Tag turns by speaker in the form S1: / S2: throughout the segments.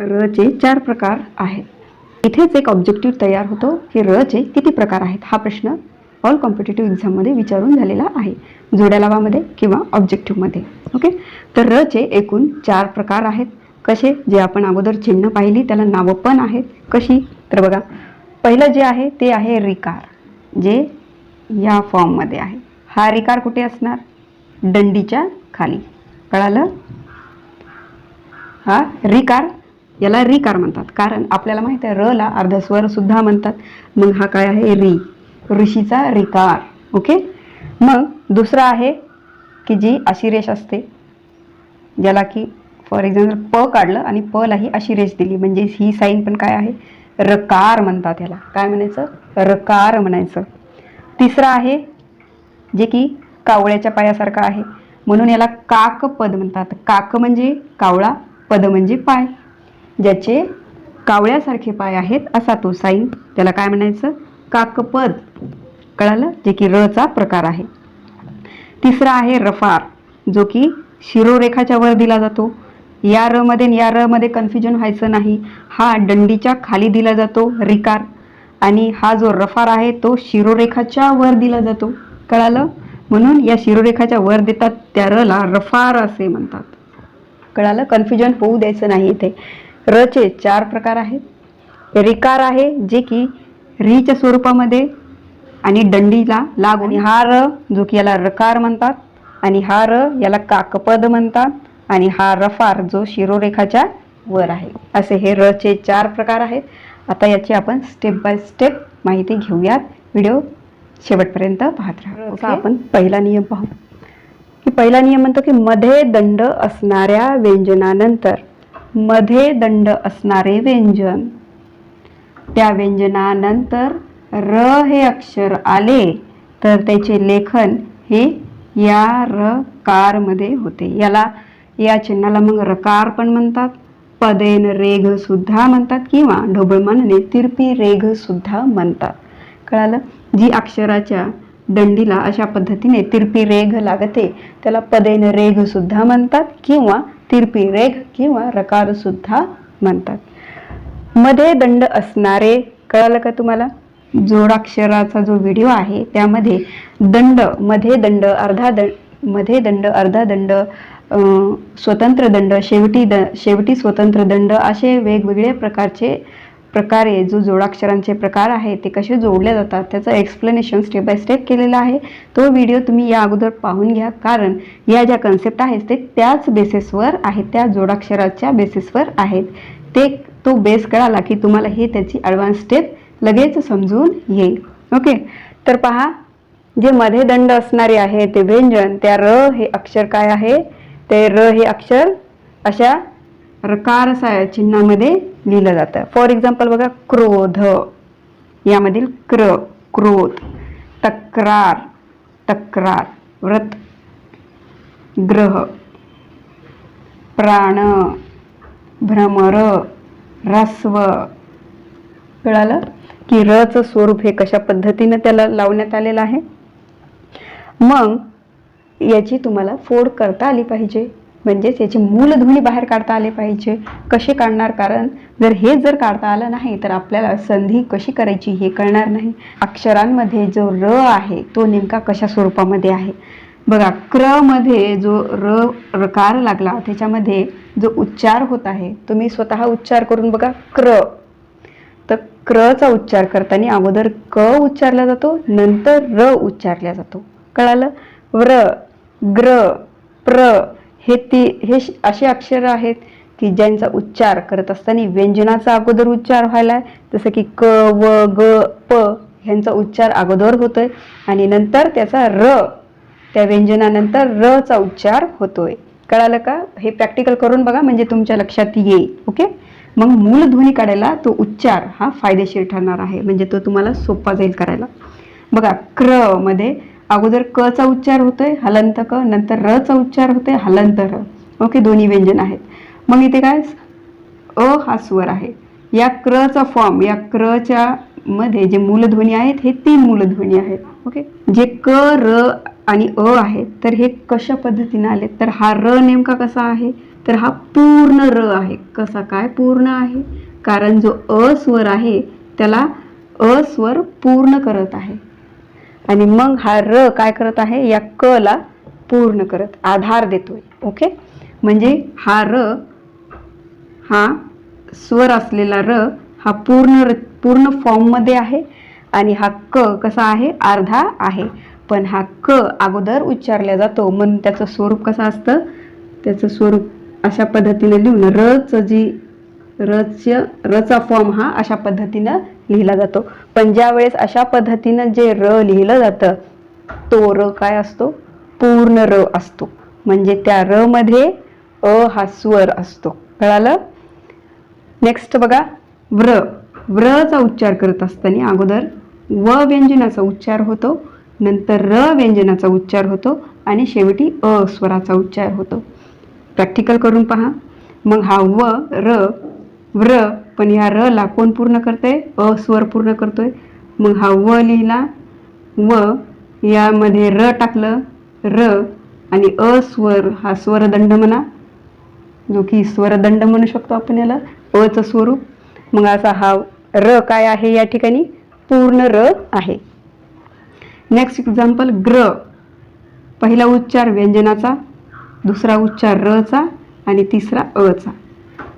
S1: र चे चार प्रकार आहेत. इथेच एक ऑब्जेक्टिव्ह तयार होतो की र चे किती प्रकार आहेत हा प्रश्न ऑल कॉम्पिटेटिव्ह एक्झाममध्ये विचारून झालेला आहे. जोड्या लावामध्ये किंवा ऑब्जेक्टिव्हमध्ये ओके तर र चे एकूण चार प्रकार आहेत. कसे? जे आपण अगोदर चिन्ह पाहिली त्याला नावं पण आहेत. कशी? तर बघा पहिलं जे आहे ते आहे रिकार. जे या फॉर्ममध्ये आहे. हा रिकार कुठे असणार? दंडीच्या खाली. कळालं? हा रिकार याला रिकार म्हणतात. कारण आपल्याला माहिती आहे र ला अर्धस्वर सुद्धा म्हणतात. मग हा काय आहे? री. ऋषीचा रिकार. ओके? मग दुसरा आहे की जी अशी रेष असते ज्याला की फॉर एक्झाम्पल प काढलं आणि प लाही अशी रेष दिली. म्हणजे ही साईन पण काय आहे? रकार म्हणतात याला. काय म्हणायचं? रकार म्हणायचं. तिसरं आहे जे की कावळ्याच्या पायासारखं आहे. म्हणून याला काक पद म्हणतात. काक म्हणजे कावळा पद म्हणजे पाय. ज्याचे कावळ्यासारखे पाय आहेत असा तो साईन त्याला काय म्हणायचं? काकपद कळालं? जे की रचा प्रकार आहे. तिसरा आहे रफार जो की शिरोरेखाच्या वर दिला जातो. या र मध्ये या र मध्ये कन्फ्युजन व्हायचं नाही. हा दंडीच्या खाली दिला जातो रिकार. आणि हा जो रफार आहे तो शिरोरेखाच्या वर दिला जातो. कळालं? म्हणून या शिरोरेखाच्या वर देतात त्या रला रफार असे म्हणतात. कळालं? कन्फ्युजन होऊ द्यायचं नाही इथे. रचे चार प्रकार आहेत. रिकार आहे जे की रीच्या स्वरूपामध्ये आणि दंडीला लागून हा र जो की याला रकार म्हणतात आणि हा र याला काकपद म्हणतात आणि हा रफार जो शिरोरेखाच्या वर आहे. असे हे रचे चार प्रकार आहेत. आता याची आपण स्टेप बाय स्टेप माहिती घेऊयात. व्हिडिओ शेवटपर्यंत पाहत राहा.
S2: Okay.
S1: आपण पहिला नियम पाहू. की पहिला नियम म्हणतो की मध्ये दंड असणाऱ्या व्यंजनानंतर मध्ये दंड असणारे व्यंजन. त्या व्यंजनानंतर र हे अक्षर आले तर त्याचे लेखन हे या र कारमध्ये होते. याला या चिन्हाला मग रकार पण म्हणतात पदेन रेघ सुद्धा म्हणतात किंवा ढोबळमानाने तिरपी रेघ सुद्धा म्हणतात. कळालं? जी अक्षराच्या दंडीला अशा पद्धतीने तिरपी रेघ लागते त्याला पदेन रेघ सुद्धा म्हणतात किंवा तिरपी रेघ किंवा रकार सुद्धा म्हणतात. मध्ये दंड असणारे कळालं का तुम्हाला? जोडाक्षराचा जो व्हिडिओ आहे त्यामध्ये दंडमध्ये दंड अर्धा दंडमध्ये दंड अर्धा दंड स्वतंत्र दंड शेवटी द शेवटी स्वतंत्र दंड असे वेगवेगळे प्रकारचे प्रकारे जो जोडाक्षरांचे प्रकार आहे ते कसे जोडले जातात त्याचं एक्सप्लेनेशन स्टेप बाय स्टेप केलेलं आहे. तो व्हिडिओ तुम्ही या अगोदर पाहून घ्या कारण या ज्या कन्सेप्ट आहेत ते त्याच बेसिसवर आहेत त्या जोडाक्षराच्या बेसिसवर आहेत. ते तो बेस कळाला की तुम्हाला हे त्याची ॲडव्हान्स स्टेप लगेच समजून येईल. ओके तर पहा जे मध्ये दंड असणारे आहे ते व्यंजन त्या र हे अक्षर काय आहे? ते र हे अक्षर अशा रकार चिन्हामध्ये लिहिलं जातं. फॉर एक्झाम्पल बघा क्रोध. यामधील क्र क्रोध. तक्रार तक्रार. व्रत. ग्रह. प्राण. भ्रमर. रस्व कळालं? की रचं स्वरूप हे कशा पद्धतीनं त्याला लावण्यात आलेलं आहे? मग याची तुम्हाला फोड करता आली पाहिजे. म्हणजेच याची मूलध्वनी बाहेर काढता आले पाहिजे. कसे काढणार? कारण जर हे जर काढता आलं नाही तर आपल्याला संधी कशी करायची हे कळणार नाही. अक्षरांमध्ये जो र आहे तो नेमका कशा स्वरूपामध्ये आहे? बघा क्रमध्ये जो र रकार लागला त्याच्यामध्ये जो उच्चार होत आहे तुम्ही स्वतः उच्चार करून बघा क्र. तर क्रचा उच्चार करताना अगोदर क उच्चारला जातो नंतर र उच्चारला जातो. कळालं? व्र ग्र प्र. हे ती हे श- असे अक्षर आहेत की ज्यांचा उच्चार करत असताना व्यंजनाचा अगोदर उच्चार व्हायला जसं की क व ग प ह्यांचा उच्चार अगोदर होतोय आणि नंतर त्याचा र त्या व्यंजनानंतर र चा उच्चार होतोय. कळालं का? हे प्रॅक्टिकल करून बघा म्हणजे तुमच्या लक्षात येईल. ओके मग मूलध्वनी काढायला तो उच्चार हा फायदेशीर ठरणार आहे. म्हणजे तो तुम्हाला सोपा जाईल करायला. बघा क्रमध्ये अगोदर क चा उच्चार होतोय हलंत क नंतर र चा उच्चार होतोय हलंत र. ओके दोन्ही व्यंजन आहेत. मग इथे काय? अ हा स्वर आहे. या क्रचा फॉर्म या क्रच्या मध्ये जे मूलध्वनी आहेत हे तीन मूलध्वनी आहेत. ओके? जे क र आणि अ आहे तर हे कशा पद्धतीने आले? तर हा र नेमका कसा आहे? तर हा पूर्ण र आहे. कसा काय पूर्ण आहे? कारण जो अ स्वर आहे त्याला अ स्वर पूर्ण करत आहे. आणि मग हा र काय करत आहे? या क ला पूर्ण करत आधार देतोय. ओके म्हणजे हा र हा स्वर असलेला र हा पूर्ण र- पूर्ण फॉर्ममध्ये आहे आणि हा क कसा आहे? अर्धा आहे. पण हा क अगोदर उच्चारला जातो. म्हणून त्याचं स्वरूप कसं असतं? त्याचं स्वरूप अशा पद्धतीने लिहून रचं जी रच रचा फॉर्म हा अशा पद्धतीनं लिहिला जातो. पण ज्या वेळेस अशा पद्धतीनं जे र लिहिलं जातं तो र काय असतो? पूर्ण र असतो. म्हणजे त्या र मध्ये अ हा स्वर असतो. कळालं? नेक्स्ट बघा. व्र. व्रचा उच्चार करत असताना अगोदर व व्यंजनाचा उच्चार होतो नंतर र व्यंजनाचा उच्चार होतो आणि शेवटी अ स्वराचा उच्चार होतो. प्रॅक्टिकल करून पहा. मग हा व र व्र पण या र ला कोण पूर्ण करतंय? अ स्वर पूर्ण करतोय. मग हा व लिहिला. व यामध्ये र टाकलं. र आणि अ स्वर हा स्वरदंड म्हणा. जो की स्वरदंड म्हणू शकतो आपण याला. अचं स्वरूप. मग असा हा र काय आहे या ठिकाणी? पूर्ण र आहे. नेक्स्ट एक्झाम्पल ग्र. पहिला उच्चार व्यंजनाचा दुसरा उच्चार रचा आणि तिसरा अचा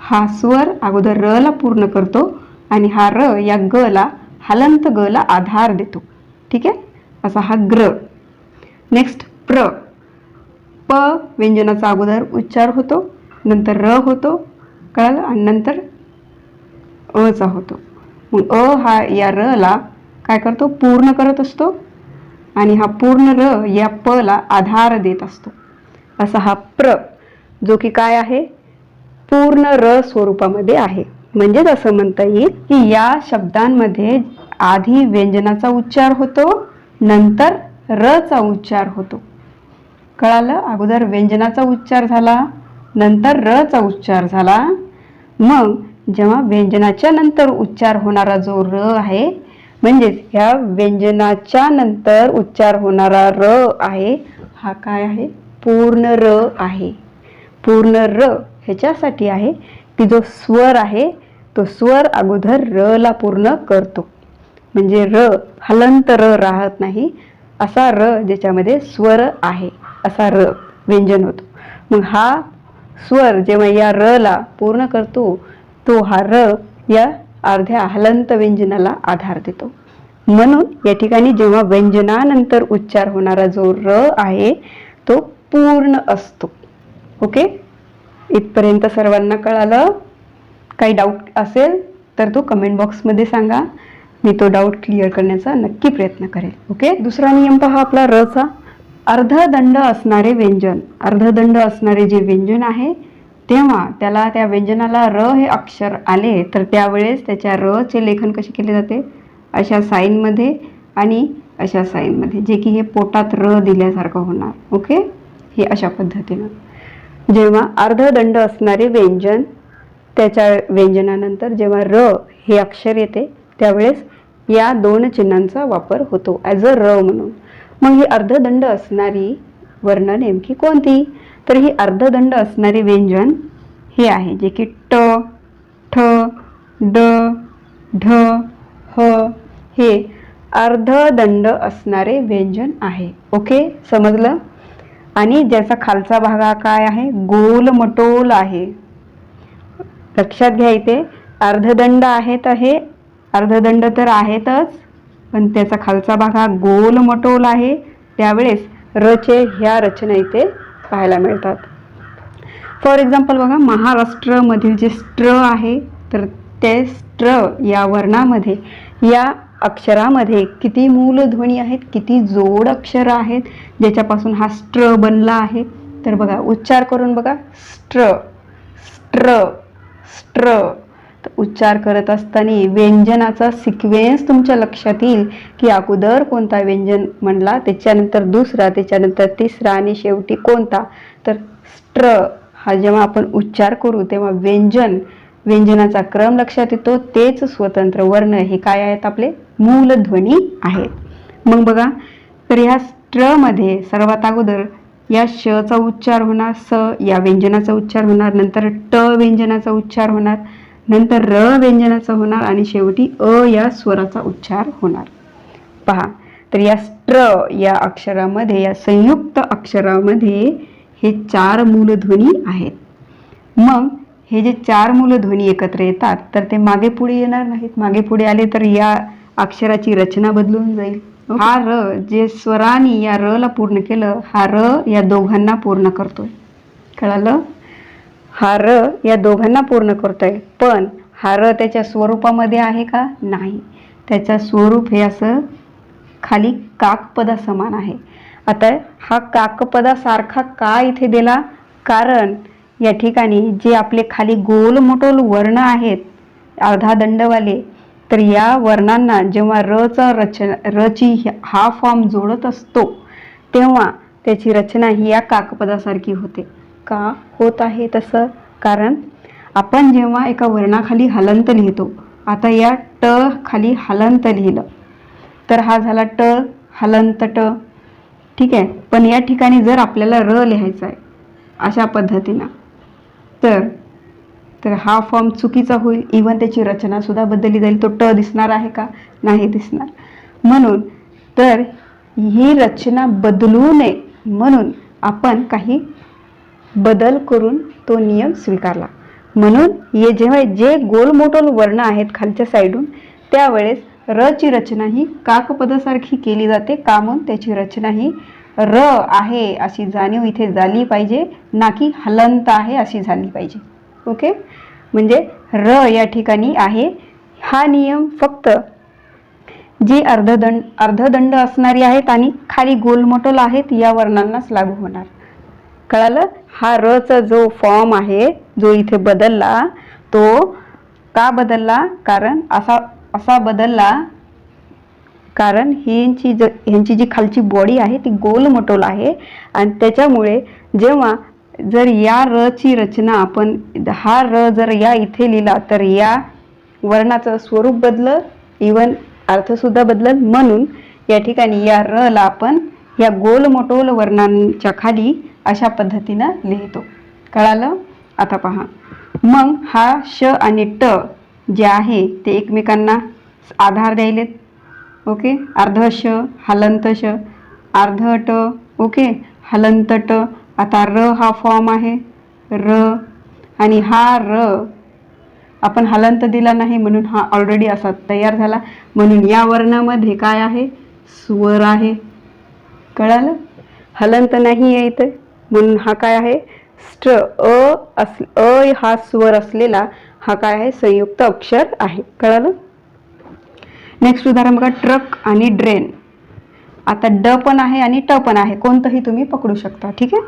S1: हा स्वर अगोदर र ला पूर्ण करतो आणि हा र या ग ला हलंत ग ला आधार देतो. ठीक आहे? असा हा ग्र. नेक्स्ट प्र. प व्यंजनाचा अगोदर उच्चार होतो नंतर र होतो कळलं? आणि नंतर अचा होतो. मग अ हा या र ला काय करतो? पूर्ण करत असतो आणि हा पूर्ण र या प ला आधार देत असतो. असा हा प्र. जो की काय आहे? पूर्ण र स्वरूपामध्ये आहे. म्हणजेच असं म्हणता येईल की या शब्दांमध्ये आधी व्यंजनाचा उच्चार होतो नंतर रचा उच्चार होतो. कळालं? अगोदर व्यंजनाचा उच्चार झाला नंतर रचा उच्चार झाला. मग जेव्हा व्यंजनाच्या नंतर उच्चार होणारा जो र आहे म्हणजेच ह्या व्यंजनाच्या नंतर उच्चार होणारा र आहे हा काय आहे? पूर्ण र आहे. पूर्ण र ह्याच्यासाठी आहे की जो स्वर आहे तो स्वर अगोदर र ला पूर्ण करतो. म्हणजे र हलंत र राहत नाही असा र ज्याच्यामध्ये स्वर आहे असा र व्यंजन होतो. मग हा स्वर जेव्हा या र ला पूर्ण करतो तो हा र या अर्ध्या हलंत व्यंजनाला आधार देतो. म्हणून या ठिकाणी जेव्हा व्यंजनानंतर उच्चार होणारा जो र आहे तो पूर्ण असतो. ओके? इथपर्यंत सर्वांना कळालं. काही डाऊट असेल तर तो कमेंट बॉक्समध्ये सांगा. मी तो डाऊट क्लिअर करण्याचा नक्की प्रयत्न करेल. ओके दुसरा नियम पहा आपला रचा अर्धदंड असणारे व्यंजन. अर्धदंड असणारे जे व्यंजन आहे तेव्हा त्याला त्या व्यंजनाला र हे अक्षर आले तर त्यावेळेस त्याच्या र चे लेखन कसे केले जाते? अशा साईनमध्ये आणि अशा साईनमध्ये जे की हे पोटात र दिल्यासारखं होणार. ओके हे अशा पद्धतीनं. जेव्हा अर्धदंड असणारे व्यंजन त्याच्या व्यंजनानंतर जेव्हा र हे अक्षर येते त्यावेळेस या दोन चिन्हांचा वापर होतो ॲज अ र म्हणून. मग ही अर्धदंड असणारी वर्ण नेमकी कोणती? तर ही अर्धदंड असणारे व्यंजन हे आहे जे की ट ठ ड ढ ह हे अर्धदंड असणारे व्यंजन आहे. ओके समजलं? आणि ज्याचा खालचा भाग हा काय आहे? गोल मटोल आहे. लक्षात घ्या इथे अर्धदंड आहे तर हे अर्धदंड तर आहेतच पण त्याचा खालचा भाग हा गोल मटोल आहे. त्यावेळेस रचे ह्या रचना इथे पाहायला मिळतात. फॉर एक्झाम्पल बघा महाराष्ट्रमधील जे स्ट्र आहे तर ते स्ट्र या वर्णामध्ये या अक्षरामध्ये किती मूलध्वनी आहेत किती जोड अक्षरं आहेत ज्याच्यापासून हा स्ट्र बनला आहे. तर बघा उच्चार करून बघा स्ट्र स्ट्र स्ट्र. तर उच्चार करत असताना व्यंजनाचा सिक्वेन्स तुमच्या लक्षात येईल की अगोदर कोणता व्यंजन म्हणला त्याच्यानंतर दुसरा त्याच्यानंतर तिसरा आणि शेवटी कोणता. तर स्ट्र हा जेव्हा आपण उच्चार करू तेव्हा व्यंजन व्यंजनाचा क्रम लक्षात येतो तेच स्वतंत्र वर्ण हे काय आहेत आपले? मूलध्वनी आहेत. मग बघा तर ह्या स्ट्रमध्ये सर्वात अगोदर या श चा उच्चार होणार स या व्यंजनाचा उच्चार होणार नंतर ट व्यंजनाचा उच्चार होणार नंतर र व्यंजनाचा होणार आणि शेवटी अ या स्वराचा उच्चार होणार. पहा तर या स्ट्र या अक्षरामध्ये या संयुक्त अक्षरामध्ये हे चार मूलध्वनी आहेत. मग हे जे चार मूलध्वनी एकत्र येतात तर ते मागे पुढे येणार नाहीत. मागे पुढे आले तर या अक्षराची रचना बदलून जाईल. हा र जे स्वरानी या र ला पूर्ण केलं हा र या दोघांना पूर्ण करतोय. कळालं? हा र या दोघांना पूर्ण करतोय. पण हा र त्याच्या स्वरूपामध्ये आहे का? नाही. त्याचं स्वरूप हे असं खाली काकपदा समान आहे. आता हा काकपदासारखा का इथे दिला? कारण या ठिकाणी जे आपले खाली गोल मोटोल वर्ण आहेत अर्धा दंडवाले तर या वर्णांना जेव्हा रचा रचना रची हा फॉर्म जोडत असतो तेव्हा त्याची रचना ही या काकपदासारखी होते. का? होत आहे तसं. कारण आपण जेव्हा एका वर्णाखाली हलंत लिहितो आता या ट खाली हलंत लिहिलं तर हा झाला ट हलंत ट. ठीक आहे? पण या ठिकाणी जर आपल्याला र लिहायचा आहे अशा पद्धतीनं. तर तर हा फॉर्म चुकीचा होईल. इवन त्याची रचनासुद्धा बदलली जाईल. तो ट दिसणार आहे का? नाही दिसणार. म्हणून तर ही रचना बदलू नये. म्हणून आपण काही बदल करून तो नियम स्वीकारला. म्हणून हे जेव्हा जे गोलमोटोल वर्ण आहेत खालच्या साईडून त्यावेळेस र ची रचना ही काकपदासारखी केली जाते. का म्हणून? त्याची रचना ही र आहे अशी जाणीव इथे झाली पाहिजे. ना की हलंत आहे अशी झाली पाहिजे. ओके? म्हणजे र या ठिकाणी आहे. हा नियम फक्त जी अर्धदंड अर्धदंड असणारी आहेत आणि खाली गोलमोटोल आहेत या वर्णांनाच लागू होणार. कळालं? हा रचा जो फॉर्म आहे जो इथे बदलला तो का बदलला? कारण असा असा बदलला कारण ह्यांची ज ह्यांची जी खालची बॉडी आहे ती गोल मटोल आहे. आणि त्याच्यामुळे जेव्हा जर या र ची रचना आपण हा र जर या इथे लिहिला तर या वर्णाचं स्वरूप बदललं इवन अर्थसुद्धा बदलल. म्हणून या ठिकाणी या र ला आपण या गोल मोटोल वर्णांच्या खाली अशा पद्धतीनं लिहितो. कळालं? आता पहा. मग हा श आणि ट जे आहे ते एकमेकांना आधार द्यायलेत. ओके? अर्ध श हलंत श अर्ध ट ओके? हलंत ट आता र हा फॉर्म आहे. र. आणि हा र आपण हलंत दिला नाही म्हणून हा ऑलरेडी असा तयार झाला. म्हणून या वर्णामध्ये काय आहे? स्वर आहे. कळालं? हलंत नाही आहे इथं. म्हणून हा काय आहे? स्ट्र अ अस अ हा स्वर असलेला हा काय आहे? संयुक्त अक्षर आहे. कळालं? नेक्स्ट उदाहरण बघा ट्रक आणि ड्रेन आता ड पण आहे आणि ट पण आहे. कोणतंही तुम्ही पकडू शकता ठीक आहे?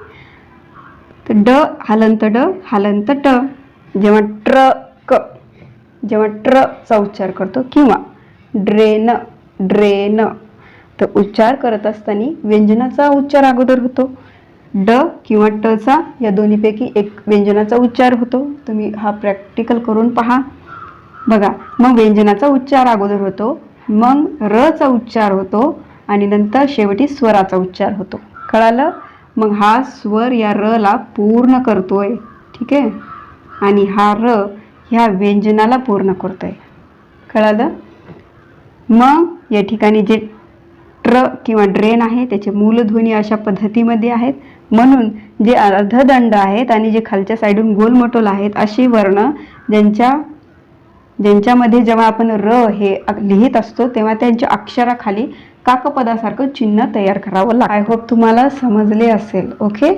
S1: तर ड हलंत ड हलंत ट. जेव्हा ट्रक जेव्हा ट्र चा उच्चार करतो किंवा ड्रेन ड्रेन तर उच्चार करत असताना व्यंजनाचा उच्चार अगोदर होतो. ड किंवा टचा या दोन्हीपैकी एक व्यंजनाचा उच्चार होतो. तुम्ही हा प्रॅक्टिकल करून पहा. बघा मग व्यंजनाचा उच्चार अगोदर होतो मग र चा उच्चार होतो आणि नंतर शेवटी स्वराचा उच्चार होतो. कळालं? मग हा स्वर या र ला पूर्ण करतोय ठीक आहे? आणि हा र ह्या व्यंजनाला पूर्ण करतोय. कळालं? मग या ठिकाणी जे ट्र किंवा ड्रेन आहे त्याचे मूलध्वनी अशा पद्धतीमध्ये आहेत. म्हणून जे अर्धदंड आहेत आणि जे खालच्या साईडून गोलमटोल आहेत अशी वर्ण ज्यांच्या ज्यांच्यामध्ये जेव्हा आपण र हे लिहित असतो तेव्हा त्यांच्या अक्षराखाली काकपदासारखं चिन्ह तयार करावं लागतं. आय होप तुम्हाला समजले असेल ओके